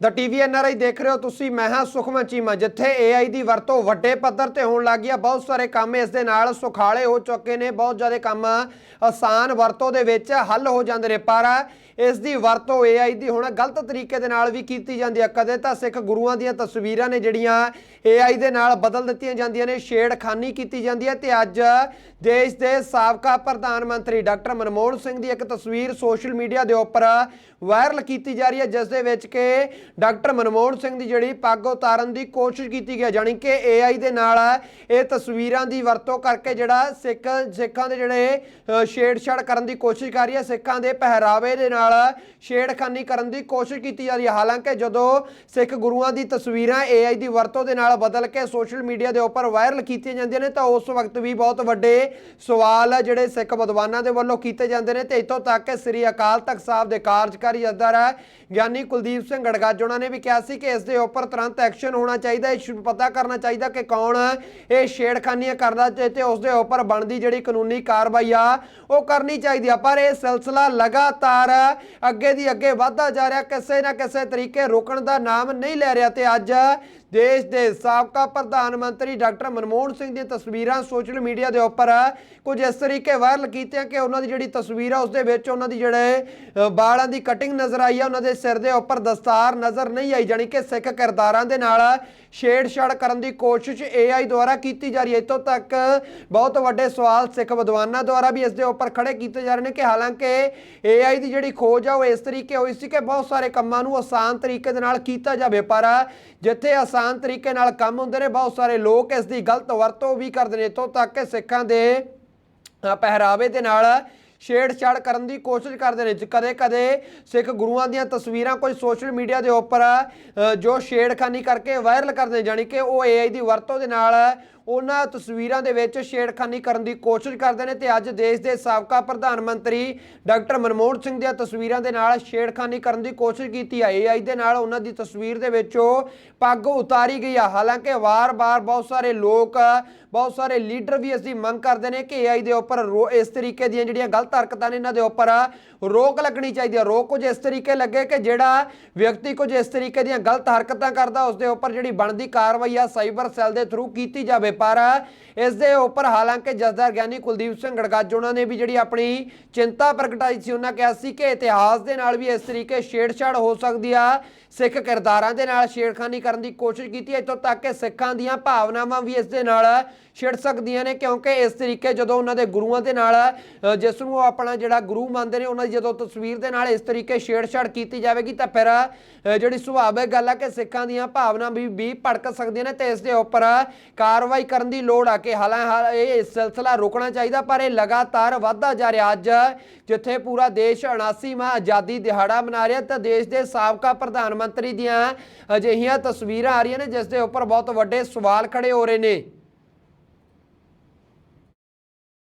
ਦਾ TV NRI ਦੇਖ ਰਹੇ ਹੋ ਤੁਸੀਂ, ਮੈਂ ਹਾਂ ਸੁਖਮਨ ਚੀਮਾ, ਜਿੱਥੇ ਏਆਈ ਦੀ ਵਰਤੋਂ ਵੱਡੇ ਪੱਧਰ ਤੇ ਹੋਣ ਲੱਗੀ ਆ। ਬਹੁਤ ਸਾਰੇ ਕੰਮ ਇਸ ਦੇ ਨਾਲ ਸੁਖਾਲੇ ਹੋ ਚੁੱਕੇ ਨੇ, ਬਹੁਤ ਜ਼ਿਆਦਾ ਕੰਮ ਆਸਾਨ ਵਰਤੋਂ ਦੇ ਵਿੱਚ ਹੱਲ ਹੋ ਜਾਂਦੇ ਨੇ, ਪਰ ਇਸ ਦੀ ਵਰਤੋਂ ਏਆਈ ਦੀ ਹੁਣ ਗਲਤ ਤਰੀਕੇ ਦੇ ਨਾਲ ਵੀ ਕੀਤੀ ਜਾਂਦੀ ਹੈ ਕਦੇ ਤਾਂ ਸਿੱਖ ਗੁਰੂਆਂ ਦੀਆਂ ਤਸਵੀਰਾਂ ਨੇ ਜਿਹੜੀਆਂ ਏਆਈ ਦੇ ਨਾਲ ਬਦਲ ਦਿੱਤੀਆਂ ਜਾਂਦੀਆਂ ਨੇ, ਛੇੜਖਾਨੀ ਕੀਤੀ ਜਾਂਦੀ ਹੈ ਤੇ ਅੱਜ ਦੇਸ਼ ਦੇ ਸਾਬਕਾ ਪ੍ਰਧਾਨ ਮੰਤਰੀ ਡਾਕਟਰ ਮਨਮੋਹਨ ਸਿੰਘ ਦੀ ਇੱਕ ਤਸਵੀਰ ਸੋਸ਼ਲ ਮੀਡੀਆ ਦੇ ਉੱਪਰ ਵਾਇਰਲ ਕੀਤੀ ਜਾ ਰਹੀ ਹੈ ਜਿਸ ਦੇ ਵਿੱਚ ਕਿ ਡਾਕਟਰ ਮਨਮੋਹਨ ਸਿੰਘ ਦੀ ਜਿਹੜੀ ਪੱਗ ਉਤਾਰਨ ਦੀ ਕੋਸ਼ਿਸ਼ ਕੀਤੀ ਗਈ ਜਾਣੀ ਕਿ AI ਦੇ ਨਾਲ ਇਹ ਤਸਵੀਰਾਂ ਦੀ ਵਰਤੋਂ ਕਰਕੇ ਜਿਹੜਾ ਸਿੱਖ, ਸਿੱਖਾਂ ਦੇ ਜਿਹੜੇ ਛੇੜਛਾੜ ਕਰਨ ਦੀ ਕੋਸ਼ਿਸ਼ ਕਰ ਰਹੀ ਹੈ, ਸਿੱਖਾਂ ਦੇ ਪਹਿਰਾਵੇ ਦੇ ਨਾਲ ਛੇੜਖਾਨੀ ਕਰਨ ਦੀ ਕੋਸ਼ਿਸ਼ ਕੀਤੀ ਜਾ ਰਹੀ ਹੈ। ਹਾਲਾਂਕਿ ਜਦੋਂ ਸਿੱਖ ਗੁਰੂਆਂ ਦੀ ਤਸਵੀਰਾਂ AI ਦੀ ਵਰਤੋਂ ਦੇ ਨਾਲ ਬਦਲ ਕੇ ਸੋਸ਼ਲ ਮੀਡੀਆ ਦੇ ਉੱਪਰ ਵਾਇਰਲ ਕੀਤੀਆਂ ਜਾਂਦੀਆਂ ਨੇ, ਤਾਂ ਉਸ ਵਕਤ ਵੀ ਬਹੁਤ ਵੱਡੇ ਸਵਾਲ ਜਿਹੜੇ ਸਿੱਖ ਵਿਦਵਾਨਾਂ ਦੇ ਵੱਲੋਂ ਕੀਤੇ ਜਾਂਦੇ ਨੇ, ਤੇ ਇੱਥੋਂ ਤੱਕ ਕਿ ਸ੍ਰੀ ਅਕਾਲ ਤਖਤ ਸਾਹਿਬ ਦੇ ਕਾਰਜਕਾਰੀ ਜਥੇਦਾਰ ਹੈ ਗਿਆਨੀ ਕੁਲਦੀਪ ਸਿੰਘ ਗੜਗਾ ਗੜਗਾਜ ਉਹਨਾਂ ਨੇ ਵੀ ਕਿਹਾ ਸੀ ਕਿ ਇਸ ਦੇ ਉੱਪਰ ਤੁਰੰਤ ਐਕਸ਼ਨ ਹੋਣਾ ਚਾਹੀਦਾ ਹੈ ਪਤਾ ਕਰਨਾ ਚਾਹੀਦਾ ਕਿ ਕੌਣ ਇਹ ਛੇੜਖਾਨੀਆਂ ਕਰਦਾ ਤੇ ਤੇ ਉਸ ਦੇ ਉੱਪਰ ਬਣਦੀ ਜਿਹੜੀ ਕਾਨੂੰਨੀ ਕਾਰਵਾਈ ਆ ਉਹ ਕਰਨੀ ਚਾਹੀਦੀ ਆ। ਪਰ ਇਹ ਸਿਲਸਿਲਾ ਲਗਾਤਾਰ ਅੱਗੇ ਦੀ ਅੱਗੇ ਵਧਦਾ ਜਾ ਰਿਹਾ ਕਿਸੇ ਨਾ ਕਿਸੇ ਤਰੀਕੇ ਰੁਕਣ ਦਾ ਨਾਮ ਨਹੀਂ ਲੈ ਰਿਹਾ ਤੇ ਅੱਜ ਦੇਸ਼ ਦੇ ਸਾਬਕਾ ਪ੍ਰਧਾਨ ਮੰਤਰੀ ਡਾਕਟਰ ਮਨਮੋਹਨ ਸਿੰਘ ਦੀਆਂ ਤਸਵੀਰਾਂ ਸੋਸ਼ਲ ਮੀਡੀਆ ਦੇ ਉੱਪਰ ਕੁਝ ਇਸ ਤਰੀਕੇ ਵਾਇਰਲ ਕੀਤੀਆਂ ਕਿ ਉਹਨਾਂ ਦੀ ਜਿਹੜੀ ਤਸਵੀਰ ਆ ਉਸ ਦੇ ਵਿੱਚ ਉਹਨਾਂ ਦੀ ਜਿਹੜੇ ਅ, ਬਾਲਾਂ ਦੀ ਕਟਿੰਗ ਨਜ਼ਰ ਆਈ ਆ ਉਹਨਾਂ ਦੇ ਸਿਰ ਦੇ ਉੱਪਰ ਦਸਤਾਰ ਨਜ਼ਰ ਨਹੀਂ ਆਈ, ਜਾਣੀ ਕਿ ਸਿੱਖ ਕਿਰਦਾਰਾਂ ਦੇ ਨਾਲ ਛੇੜਛਾੜ ਕਰਨ ਦੀ ਕੋਸ਼ਿਸ਼ AI ਦੁਆਰਾ ਕੀਤੀ ਜਾ ਰਹੀ ਹੈ। ਇੱਥੋਂ ਤੱਕ ਬਹੁਤ ਵੱਡੇ ਸਵਾਲ ਸਿੱਖ ਵਿਦਵਾਨਾਂ ਦੁਆਰਾ ਵੀ ਇਸ ਦੇ ਉੱਪਰ ਖੜੇ ਕੀਤੇ ਜਾ ਰਹੇ ਨੇ ਕਿ ਹਾਲਾਂਕਿ AI ਦੀ ਜਿਹੜੀ ਖੋਜ ਆ, ਉਹ ਇਸ ਤਰੀਕੇ ਹੋਈ ਸੀ ਕਿ ਬਹੁਤ ਸਾਰੇ ਕੰਮਾਂ ਨੂੰ ਆਸਾਨ ਤਰੀਕੇ ਦੇ ਨਾਲ ਕੀਤਾ ਜਾਵੇ, ਪਰ ਜਿੱਥੇ ਆਸਾਨ ਤਰੀਕੇ ਨਾਲ ਕੰਮ ਹੁੰਦੇ ਨੇ, ਬਹੁਤ ਸਾਰੇ ਲੋਕ ਇਸ ਦੀ ਗਲਤ ਵਰਤੋਂ ਵੀ ਕਰਦੇ ਨੇ। ਇੱਥੋਂ ਤੱਕ ਕਿ ਸਿੱਖਾਂ ਦੇ ਪਹਿਰਾਵੇ ਦੇ ਨਾਲ ਛੇੜਛਾੜ ਕਰਨ ਦੀ ਕੋਸ਼ਿਸ਼ ਕਰਦੇ ਨੇ। ਕਦੇ ਕਦੇ ਸਿੱਖ ਗੁਰੂਆਂ ਦੀਆਂ ਤਸਵੀਰਾਂ ਕੋਈ ਸੋਸ਼ਲ ਮੀਡੀਆ ਦੇ ਉੱਪਰ ਜੋ ਛੇੜਖਾਨੀ ਕਰਕੇ ਵਾਇਰਲ ਕਰਦੇ ਨੇ, ਜਾਣੀ ਕਿ ਉਹ AI ਦੀ ਵਰਤੋਂ ਦੇ ਨਾਲ ਉਹਨਾਂ ਤਸਵੀਰਾਂ ਦੇ ਵਿੱਚ ਛੇੜਖਾਨੀ ਕਰਨ ਦੀ ਕੋਸ਼ਿਸ਼ ਕਰਦੇ ਨੇ ਤੇ ਅੱਜ ਦੇਸ਼ ਦੇ ਸਾਬਕਾ ਪ੍ਰਧਾਨ ਮੰਤਰੀ ਡਾਕਟਰ ਮਨਮੋਹਨ ਸਿੰਘ ਦੀਆਂ ਤਸਵੀਰਾਂ ਦੇ ਨਾਲ ਛੇੜਖਾਨੀ ਕਰਨ ਦੀ ਕੋਸ਼ਿਸ਼ ਕੀਤੀ ਹੈ AI ਦੇ ਨਾਲ ਉਹਨਾਂ ਦੀ ਤਸਵੀਰ ਦੇ ਵਿੱਚੋਂ ਪੱਗ ਉਤਾਰੀ ਗਈ ਆ। ਹਾਲਾਂਕਿ ਵਾਰ-ਵਾਰ ਬਹੁਤ ਸਾਰੇ ਲੋਕ, ਬਹੁਤ ਸਾਰੇ ਲੀਡਰ ਵੀ ਇਸ ਦੀ ਮੰਗ ਕਰਦੇ ਨੇ ਕਿ AI ਦੇ ਉੱਪਰ ਰੋ- ਇਸ ਤਰੀਕੇ ਦੀਆਂ ਜਿਹੜੀਆਂ ਗਲਤ ਹਰਕਤਾਂ ਨੇ, ਇਹਨਾਂ ਦੇ ਉੱਪਰ ਰੋਕ ਲੱਗਣੀ ਚਾਹੀਦੀ ਹੈ ਰੋਕ ਕੁਝ ਇਸ ਤਰੀਕੇ ਲੱਗੇ ਕਿ ਜਿਹੜਾ ਵਿਅਕਤੀ ਕੁਝ ਇਸ ਤਰੀਕੇ ਦੀਆਂ ਗਲਤ ਹਰਕਤਾਂ ਕਰਦਾ, ਉਸ ਦੇ ਉੱਪਰ ਜਿਹੜੀ ਬਣਦੀ ਕਾਰਵਾਈ ਆ, ਸਾਈਬਰ ਸੈੱਲ ਦੇ ਥਰੂ ਕੀਤੀ ਜਾਵੇ। ਪਰ ਇਸ ਦੇ ਉੱਪਰ ਹਾਲਾਂਕਿ ਜਸਦਾਰ ਗਿਆਨੀ ਕੁਲਦੀਪ ਸਿੰਘ ਗੜਗਾਜ ਉਹਨਾਂ ਨੇ ਵੀ ਜਿਹੜੀ ਆਪਣੀ ਚਿੰਤਾ ਪ੍ਰਗਟਾਈ ਸੀ ਉਹਨਾਂ ਕਿਹਾ ਸੀ ਕਿ ਇਤਿਹਾਸ ਦੇ ਨਾਲ ਵੀ ਇਸ ਤਰੀਕੇ ਛੇੜਛਾੜ ਹੋ ਸਕਦੀ ਆ। ਸਿੱਖ ਕਿਰਦਾਰਾਂ ਦੇ ਨਾਲ ਛੇੜਖਾਨੀ ਕਰਨ ਦੀ ਕੋਸ਼ਿਸ਼ ਕੀਤੀ ਹੈ। ਇੱਥੋਂ ਤੱਕ ਕਿ ਸਿੱਖਾਂ ਦੀਆਂ ਭਾਵਨਾਵਾਂ ਵੀ ਇਸ ਦੇ ਨਾਲ ਛੇੜ ਸਕਦੀਆਂ ਨੇ ਕਿਉਂਕਿ ਇਸ ਤਰੀਕੇ ਜਦੋਂ ਉਹਨਾਂ ਦੇ ਗੁਰੂਆਂ ਦੇ ਨਾਲ ਅ, ਜਿਸ ਨੂੰ ਉਹ ਆਪਣਾ ਜਿਹੜਾ ਗੁਰੂ ਮੰਨਦੇ ਨੇ ਉਹਨਾਂ ਦੀ ਜਦੋਂ ਤਸਵੀਰ ਦੇ ਨਾਲ ਇਸ ਤਰੀਕੇ ਛੇੜਛਾੜ ਕੀਤੀ ਜਾਵੇਗੀ ਤਾਂ ਫਿਰ ਜਿਹੜੀ ਸੁਭਾਵਿਕ ਗੱਲ ਆ ਕਿ ਸਿੱਖਾਂ ਦੀਆਂ ਭਾਵਨਾ ਵੀ ਵੀ ਭੜਕ ਸਕਦੀਆਂ ਨੇ ਤੇ ਇਸ ਦੇ ਉੱਪਰ ਕਾਰਵਾਈ ਕਰਨ ਦੀ ਲੋੜ ਆ ਕਿ ਹਾਲਾਂ ਇਹ ਸਿਲਸਿਲਾ ਰੁਕਣਾ ਚਾਹੀਦਾ, ਪਰ ਇਹ ਲਗਾਤਾਰ ਵਧਦਾ ਜਾ ਰਿਹਾ ਅੱਜ, ਜਿੱਥੇ ਪੂਰਾ ਦੇਸ਼ 79ਵਾਂ ਆਜ਼ਾਦੀ ਦਿਹਾੜਾ ਮਨਾ ਰਿਹਾ ਤਾਂ ਦੇਸ਼ ਦੇ ਸਾਬਕਾ ਪ੍ਰਧਾਨ ਮੰਤਰੀ ਦੀਆਂ ਅਜਿਹੀਆਂ ਤਸਵੀਰਾਂ ਆ ਰਹੀਆਂ ਨੇ, ਜਿਸ ਦੇ ਉੱਪਰ ਬਹੁਤ ਵੱਡੇ ਸਵਾਲ ਖੜੇ ਹੋ ਰਹੇ ਨੇ।